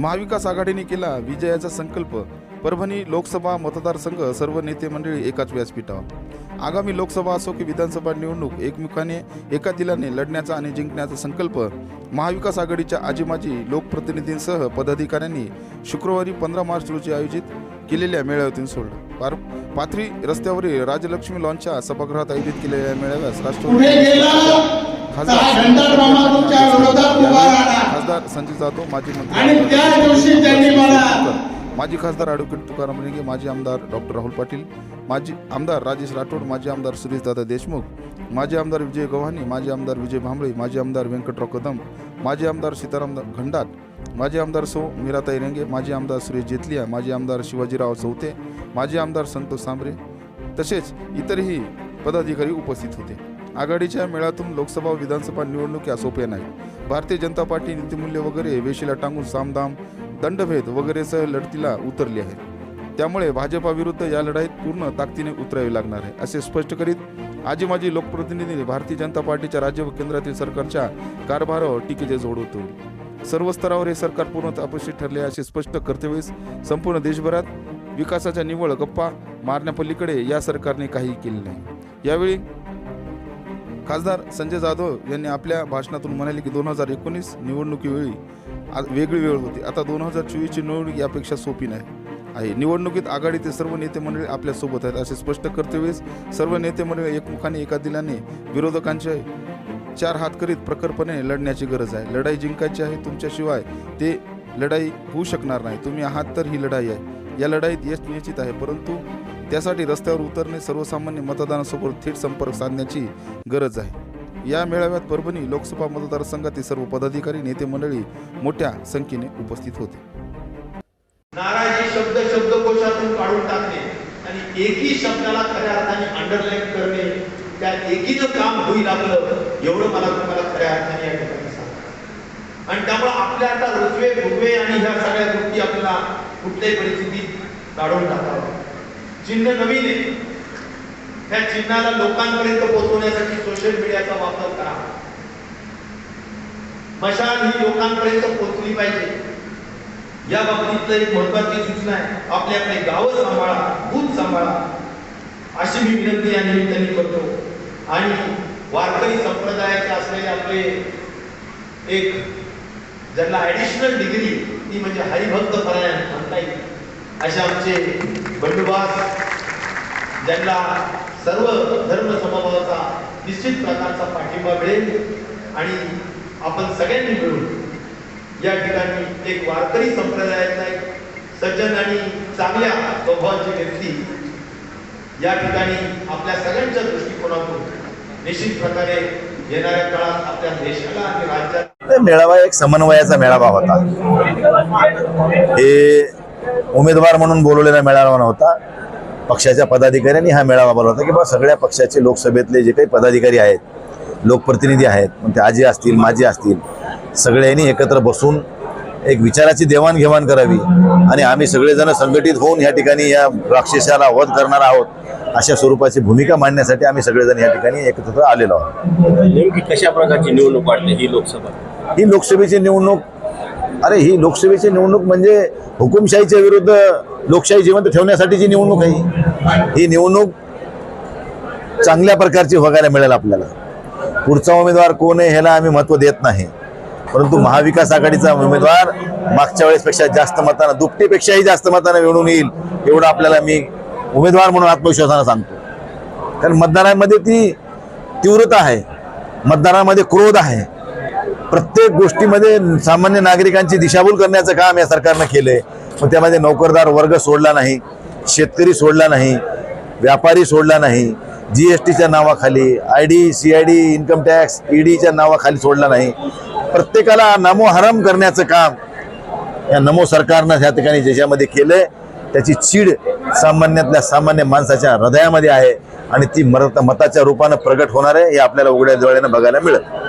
महाविकास आघाडीने केला विजयाचा संकल्प. परभणी लोकसभा मतदारसंघ सर्व नेते मंडळी एकाच व्यासपीठावर. आगामी लोकसभा असो की विधानसभा निवडणूक एकमुखाने एका दिलाने लढण्याचा आणि जिंकण्याचा संकल्प महाविकास आघाडीच्या आजीमाजी लोकप्रतिनिधींसह पदाधिकाऱ्यांनी शुक्रवारी पंधरा मार्च रोजी आयोजित केलेल्या मेळाव्यातून सोडलं. पार पाथरी रस्त्यावरील राजलक्ष्मी लॉनच्या सभागृहात आयोजित केलेल्या मेळाव्यास राष्ट्रवादी खासदार खासदार संजय जाधव माजी मंत्री माजी खासदार ॲडव्होकेट तुकाराम रेंगे माजी आमदार डॉक्टर राहुल पाटील माजी आमदार राजेश राठोड माजी आमदार सुरेशदादा देशमुख माजी आमदार विजय गव्हाणे माजी आमदार विजय भांबळे माजी आमदार व्यंकटराव कदम माजी आमदार सीताराम घंडात माजी आमदार सौ मीराताई रेंगे माजी आमदार सुरेश जेतलिया माजी आमदार शिवाजीराव चौथे माजी आमदार संतोष सांबरे तसेच इतरही पदाधिकारी उपस्थित होते आघाडीच्या मेळातून लोकसभा विधानसभा विधानसभा या सोप्या नाहीत भारतीय जनता पार्टी नीतिमूल्य वगैरे वेशीला टांगून सामदाम दंडभेद वगैरेसह लढतीला उतरली आहे. त्यामुळे भाजपाविरुद्ध या लढाईत पूर्ण ताकदीने उतरावे लागणार आहे असे स्पष्ट करीत आजी माजी लोकप्रतिनिधींनी भारतीय जनता पार्टीच्या राज्य व केंद्रातील सरकारच्या कारभारावर टीकेचे जोड होतो सर्व स्तरावर हे सरकार पूर्ण अपयशी ठरले असे स्पष्ट करतेवेळेस संपूर्ण देशभरात विकासाच्या निव्वळ गप्पा मारण्यापलीकडे या सरकारने काही केले नाही. यावेळी खासदार संजय जाधव यांनी आपल्या भाषणातून म्हणाले की दोन हजार एकोणीस निवडणुकीवेळी वेगळी वेळ होती. आता दोन हजार चोवीसची निवडणूक यापेक्षा सोपी नाही आहे. निवडणुकीत आघाडीचे सर्व नेते मंडळी आपल्यासोबत आहेत असे स्पष्ट करतेवेळेस सर्व नेते मंडळी एकमुखाने एका दिलाने विरोधकांचे चार हात करीत प्रखरपणे लढण्याची गरज आहे. लढाई जिंकायची आहे तुमच्याशिवाय ते लढाई होऊ शकणार नाही. तुम्ही आहात तर ही लढाई आहे. या लढाईत यश निश्चित आहे परंतु त्यासाठी रस्त्यावर उतरणे सर्वसामान्य मतदानासोबत थेट संपर्क साधण्याची गरज आहे. या मेळाव्यात परभणी लोकसभा मतदारसंघातील सर्व पदाधिकारी नेते मंडळी मोठ्या संख्येने उपस्थित होते. नाराजी शब्द शब्दकोशातून काढून टाकणे आणि एकही शब्दाला खऱ्या अर्थाने अंडरलाईन करणे त्या एकीचं काम होईल आपलं एवढं मला तुम्हाला खऱ्या अर्थाने या ठिकाणी सांगतो. आणि त्यामुळे आपल्या आता रुजवे भुगवे आणि ह्या सगळ्या गोष्टी आपल्याला कुठल्याही परिस्थितीत काढून टाकावं चिन्ह नवीन आहे. त्या चिन्हाला लोकांपर्यंत पोहोचवण्यासाठी सोशल मीडियाचा वापर करा. मशाल ही लोकांपर्यंत पोहोचली पाहिजे. या बाबतीतलं एक महत्वाची सूचना आहे. आपले आपले गाव सांभाळा भूत सांभाळा. अशी मी विनंती या निमित्ताने करतो. आणि वारकरी संप्रदायाचे असलेले आपले एक ज्यांना ऍडिशनल डिग्री ती म्हणजे हरिभक्त परायण म्हणता येईल. असे आमचे बंडुबास ज्यांना सर्व धर्म समभावाचा निश्चित प्रकारचा पाठिंबा मिळेल आणि आपण सगळ्यांनी मिळून या ठिकाणी एक वारकरी संप्रदायाचा एक सज्जन आणि चांगल्या स्वभावाची व्यक्ती या ठिकाणी आपल्या सगळ्यांच्या दृष्टिकोनातून निश्चित प्रकारे येणाऱ्या काळात आपल्या देशाला आणि राज्यात मेळावा एक समन्वयाचा मेळावा होता. हे उमेदवार म्हणून बोलवलेला मेळावा नव्हता. पक्षाच्या पदाधिकाऱ्यांनी हा मेळावा बोलवला होता की बा सगळ्या पक्षाचे लोकसभेतले जे काही पदाधिकारी आहेत लोकप्रतिनिधी आहेत मग ते आजी असतील माजी असतील सगळ्यांनी एकत्र बसून एक विचाराची देवाणघेवाण करावी आणि आम्ही सगळेजण संघटित होऊन या ठिकाणी या राक्षसाला वध करणार आहोत अशा स्वरूपाची भूमिका मांडण्यासाठी आम्ही सगळेजण या ठिकाणी एकत्र आलेलो आहोत. नेमकी कशा प्रकारची निवडणूक वाटते ही लोकसभा? ही लोकसभेची निवडणूक अरे ही लोकसभेची निवडणूक म्हणजे हुकुमशाहीच्या विरुद्ध लोकशाही जिवंत ठेवण्यासाठीची निवडणूक आहे ही निवडणूक चांगल्या प्रकारची बघायला मिळेल आपल्याला. पुढचा उमेदवार कोण आहे ह्याला आम्ही महत्त्व देत नाही. परंतु महाविकास आघाडीचा उमेदवार मागच्या वेळेसपेक्षा जास्त मतानं दुपटीपेक्षाही जास्त मतानं निवडून येईल एवढं आपल्याला मी उमेदवार म्हणून आत्मविश्वासानं सांगतो. कारण मतदारांमध्ये ती तीव्रता आहे. मतदारांमध्ये क्रोध आहे. प्रत्येक गोष्टीमध्ये सामान्य नागरिकांची दिशाभूल करण्याचं काम या सरकारनं केलंय. मग त्यामध्ये नोकरदार वर्ग सोडला नाही शेतकरी सोडला नाही व्यापारी सोडला नाही जी एस टीच्या नावाखाली I D C I D income tax ईडीच्या नावाखाली सोडला नाही. प्रत्येकाला नमोहरम करण्याचं काम या नमो सरकारनं ह्या ठिकाणी ज्याच्यामध्ये केलं आहे त्याची चीड सामान्यातल्या सामान्य माणसाच्या हृदयामध्ये आहे आणि ती मरत मताच्या रूपानं प्रगट होणार आहे हे आपल्याला उघड्या डोळ्यानं बघायला मिळत